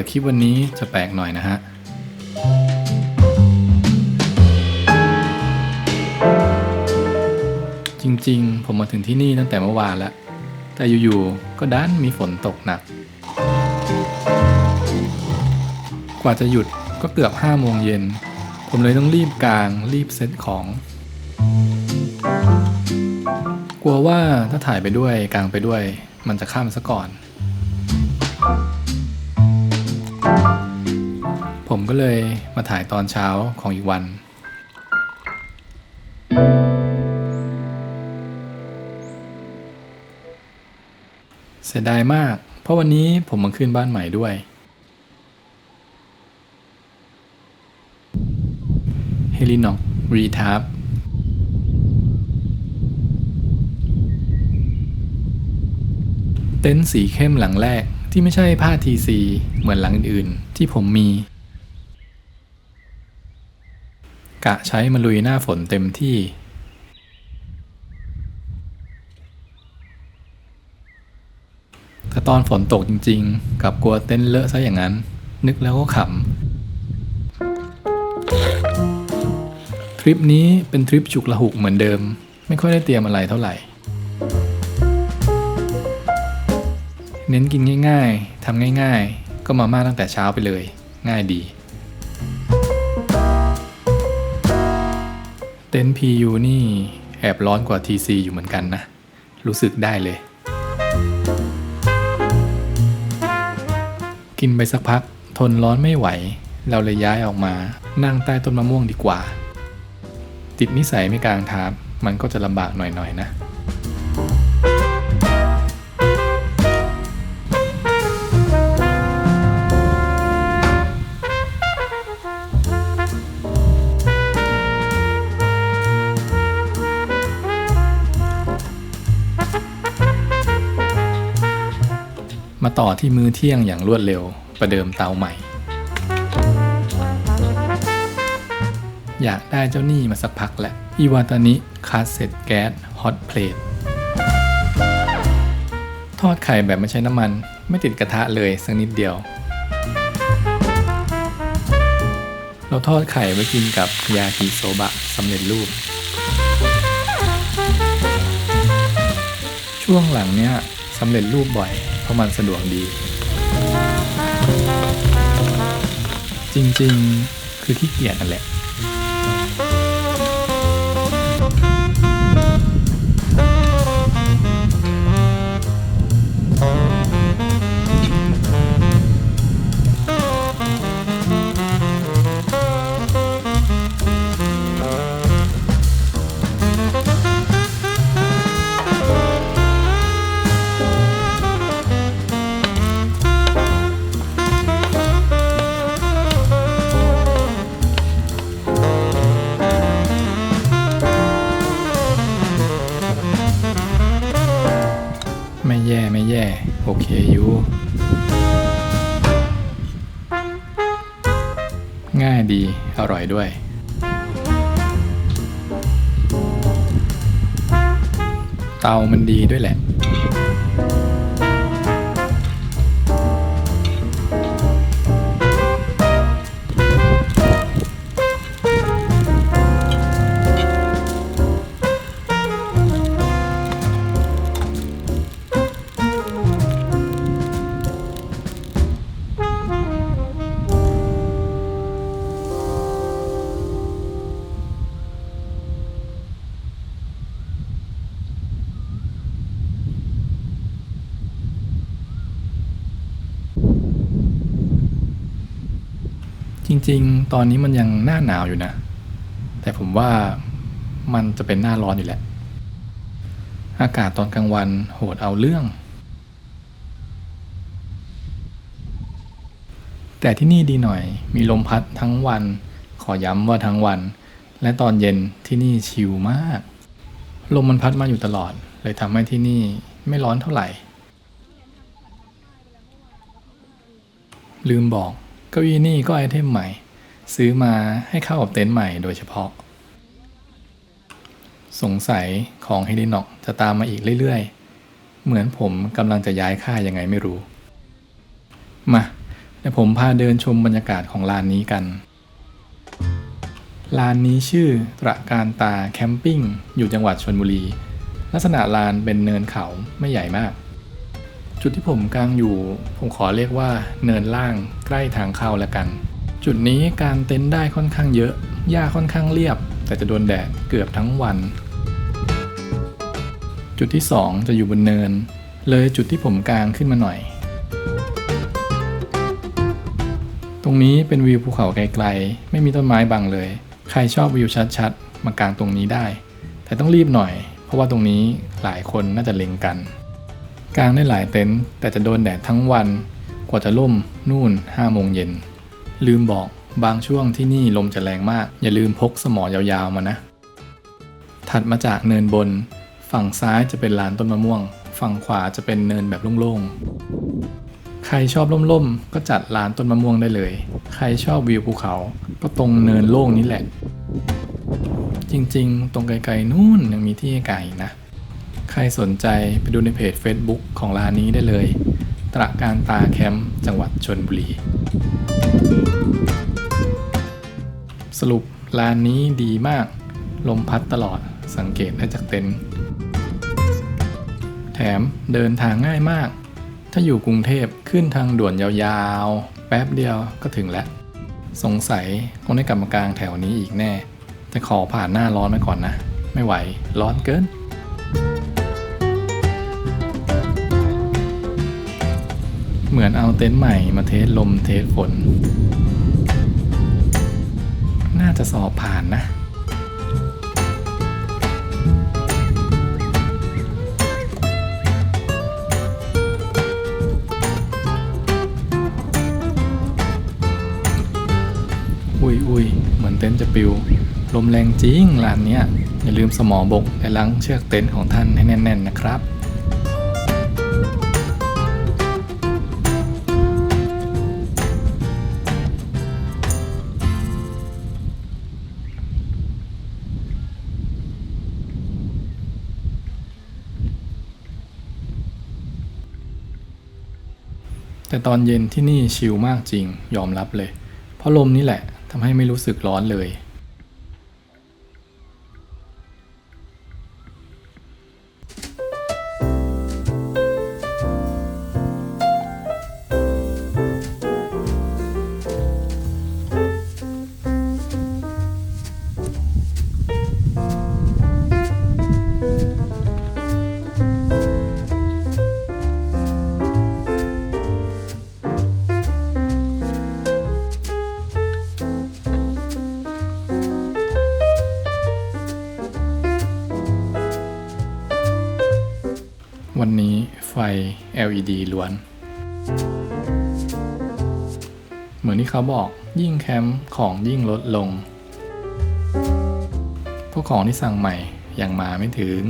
ปิดคลิปวันนี้จะแปลกหน่อยนะฮะจริงๆ ผมมาถึงที่นี่ตั้งแต่เมื่อวานแล้ว แต่อยู่ๆ ก็ดันมีฝนตกหนัก กว่าจะหยุดก็เกือบ5โมงเย็น ผมเลยต้องรีบกลางรีบเซ็ตของ กลัวว่าถ้าถ่ายไปด้วยกลางไปด้วย มันจะข้ามซะก่อน ผมก็เลยมาถ่ายตอนเช้าของอีกวันเสียดายมาก เพราะวันนี้ผมมาขึ้นบ้านใหม่ด้วย เฮลินอกรีทับเต็นท์สีเข้มหลังแรกที่ไม่ใช่ผ้าทีซีเหมือนหลังอื่นที่ผมมี กะใช้มาลุยหน้าฝนเต็มที่ถ้าตอนฝนตกจริงๆ กับกลัวเต็นเลอะซะอย่างนั้น นึกแล้วก็ขำ ทริปนี้เป็นทริปฉุกละหุกเหมือนเดิม ไม่ค่อยได้เตรียมอะไรเท่าไหร่ เน้นกินง่ายๆทำง่ายๆ ก็มาม่าตั้งแต่เช้าไปเลย ง่ายดี เต็นท์ PU นี่แอบร้อนกว่า TC อยู่เหมือนกันนะ รู้สึกได้เลย กินไปสักพัก ทนร้อนไม่ไหว เราเลยย้ายออกมา นั่งใต้ต้นมะม่วงดีกว่า ติดนิสัยไม่กลางทางมันก็จะลำบากหน่อยๆนะ มาต่อที่มื้อเที่ยงอย่างรวดเร็ว ประเดิมเตาใหม่ อยากได้เจ้านี่มาสักพักแหละอีวาตานิคาสเซ็ตแก๊สฮอตเพลททอดไข่แบบไม่ใช้น้ำมัน ไม่ติดกระทะเลยสักนิดเดียว เราทอดไข่ไว้กินกับยากิโซบะสำเร็จรูป ช่วงหลังเนี้ยสำเร็จรูปบ่อย ราะมันสะดวกดี จริงๆ คือขี้เกียจนั่นแหละ โอเคอยู่ ง่ายดี อร่อยด้วย เตามันดีด้วยแหละ จริง ๆ ตอนนี้มันยังหน้าหนาวอยู่นะ แต่ผมว่ามันจะเป็นหน้าร้อนอยู่แหละ อากาศตอนกลางวันโหดเอาเรื่อง แต่ที่นี่ดีหน่อย มีลมพัดทั้งวัน ขอย้ำว่าทั้งวัน และตอนเย็นที่นี่ชิลมาก ลมมันพัดมาอยู่ตลอด เลยทำให้ที่นี่ไม่ร้อนเท่าไหร่ ลืมบอก เก้าอี้นี่ก็ไอเทมใหม่ ซื้อมาให้เข้ากับเต็นท์ใหม่โดยเฉพาะ สงสัยของเฮลินอกจะตามมาอีกเรื่อยๆ เหมือนผมกำลังจะย้ายค่ายยังไงไม่รู้ มาเดี๋ยวผมพาเดินชมบรรยากาศของลานนี้กันลานนี้ชื่อตระการตาแคมปิ้งอยู่จังหวัดชนบุรี ลักษณะลานเป็นเนินเขาไม่ใหญ่มาก จุดที่ผมกางอยู่ ผมขอเรียกว่าเนินล่างใกล้ทางเข้าแล้วกัน จุดนี้กางเต็นท์ได้ค่อนข้างเยอะ หญ้าค่อนข้างเรียบ แต่จะโดนแดดเกือบทั้งวัน จุดที่ 2 จะอยู่บนเนิน เลยจุดที่ผมกางขึ้นมาหน่อย ตรงนี้เป็นวิวภูเขาไกลๆ ไม่มีต้นไม้บังเลย ใครชอบวิวชัดๆ มากางตรงนี้ได้ แต่ต้องรีบหน่อย เพราะว่าตรงนี้หลายคนน่าจะเล็งกัน กางได้หลายเต็นท์แต่จะโดนแดดทั้งวัน กว่าจะล่มนู่น5โมงเย็น ลืมบอกบางช่วงที่นี่ลมจะแรงมาก อย่าลืมพกสมอยาวๆมานะ ถัดมาจากเนินบน ฝั่งซ้ายจะเป็นลานต้นมะม่วง ฝั่งขวาจะเป็นเนินแบบโล่งๆ ใครชอบร่มๆ ก็จัดลานต้นมะม่วงได้เลย ใครชอบวิวภูเขา ก็ตรงเนินโล่งนี้แหละ จริงๆ ตรงไกลๆนู่นยังมีที่ไกลนะ ใครสนใจไปดูในเพจ Facebook ของร้านนี้ได้เลย ตระการตาแคมป์จังหวัดชนบุรี สรุปร้านนี้ดีมาก ลมพัดตลอดสังเกตได้จากเต็นท์แถมเดินทางง่ายมาก ถ้าอยู่กรุงเทพขึ้นทางด่วนยาวๆ แป๊บเดียวก็ถึงแล้ว สงสัยคงได้กลับมากลางแถวนี้อีกแน่แต่ขอผ่านหน้าร้อนไปก่อนนะ ไม่ไหวร้อนเกิน เหมือนเอาเต็นท์ใหม่มาเทสลมเทสฝน น่าจะสอบผ่านนะอุ้ยอุ้ยเหมือนเต็นท์จะปิว ลมแรงจริงร้านเนี้ยอย่าลืมสมอบกและลังเชือกเต็นท์ของท่านให้แน่น ๆ นะครับ แต่ตอนเย็นที่นี่ชิลมากจริงยอมรับเลย เพราะลมนี่แหละทำให้ไม่รู้สึกร้อนเลย LED ล้วน เหมือนที่เขาบอกยิ่งแคมป์ของยิ่งลดลง พวกของที่สั่งใหม่ยังมาไม่ถึง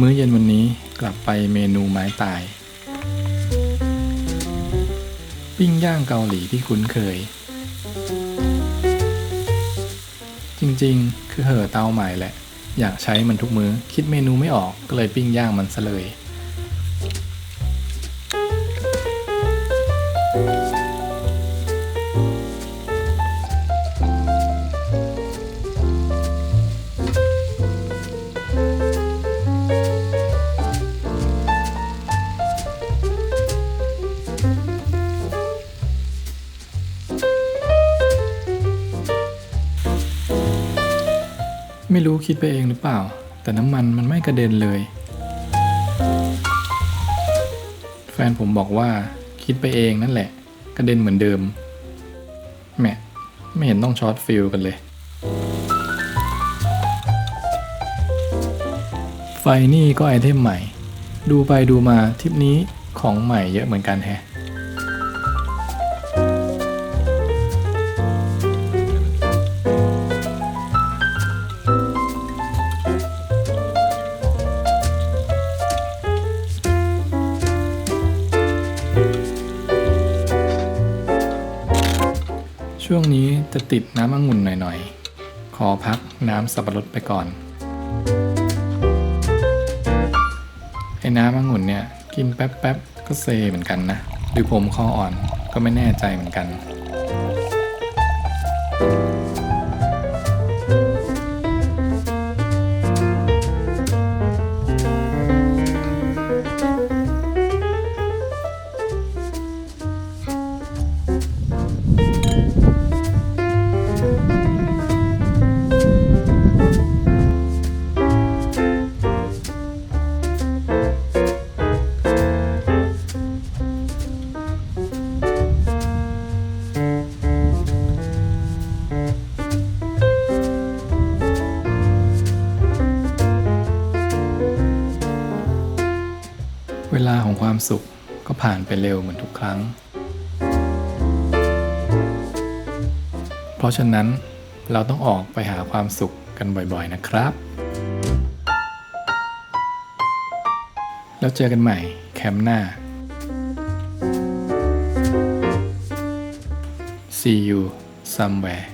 มื้อเย็นวันนี้กลับไปเมนูไม้ตาย ปิ้งย่างเกาหลีที่คุ้นเคย จริงๆ คือเห่อเตาใหม่แหละ อยากใช้มันทุกมื้อ คิดเมนูไม่ออกก็เลยปิ้งย่างมันซะเลย รู้คิดไปเองหรือเปล่า แต่น้ำมันมันไม่กระเด็นเลย แฟนผมบอกว่าคิดไปเองนั่นแหละ กระเด็นเหมือนเดิมแหม่ไม่เห็นต้องช็อตฟิลกันเลย ไฟนี่ก็ไอเทมใหม่ ดูไปดูมาทริปนี้ของใหม่เยอะเหมือนกันแฮะ ช่วงนี้จะติดน้ำองุ่นหน่อยๆ ขอพักน้ำสับปะรดไปก่อนไอ้น้ำองุ่นเนี่ย กินแป๊บๆ ก็เซเหมือนกันนะ หรือผมคออ่อนก็ไม่แน่ใจเหมือนกัน เวลาของความสุขก็ผ่านไปเร็วเหมือนทุกครั้ง เพราะฉะนั้นเราต้องออกไปหาความสุขกันบ่อยๆนะครับ แล้วเจอกันใหม่แคมป์หน้า See you somewhere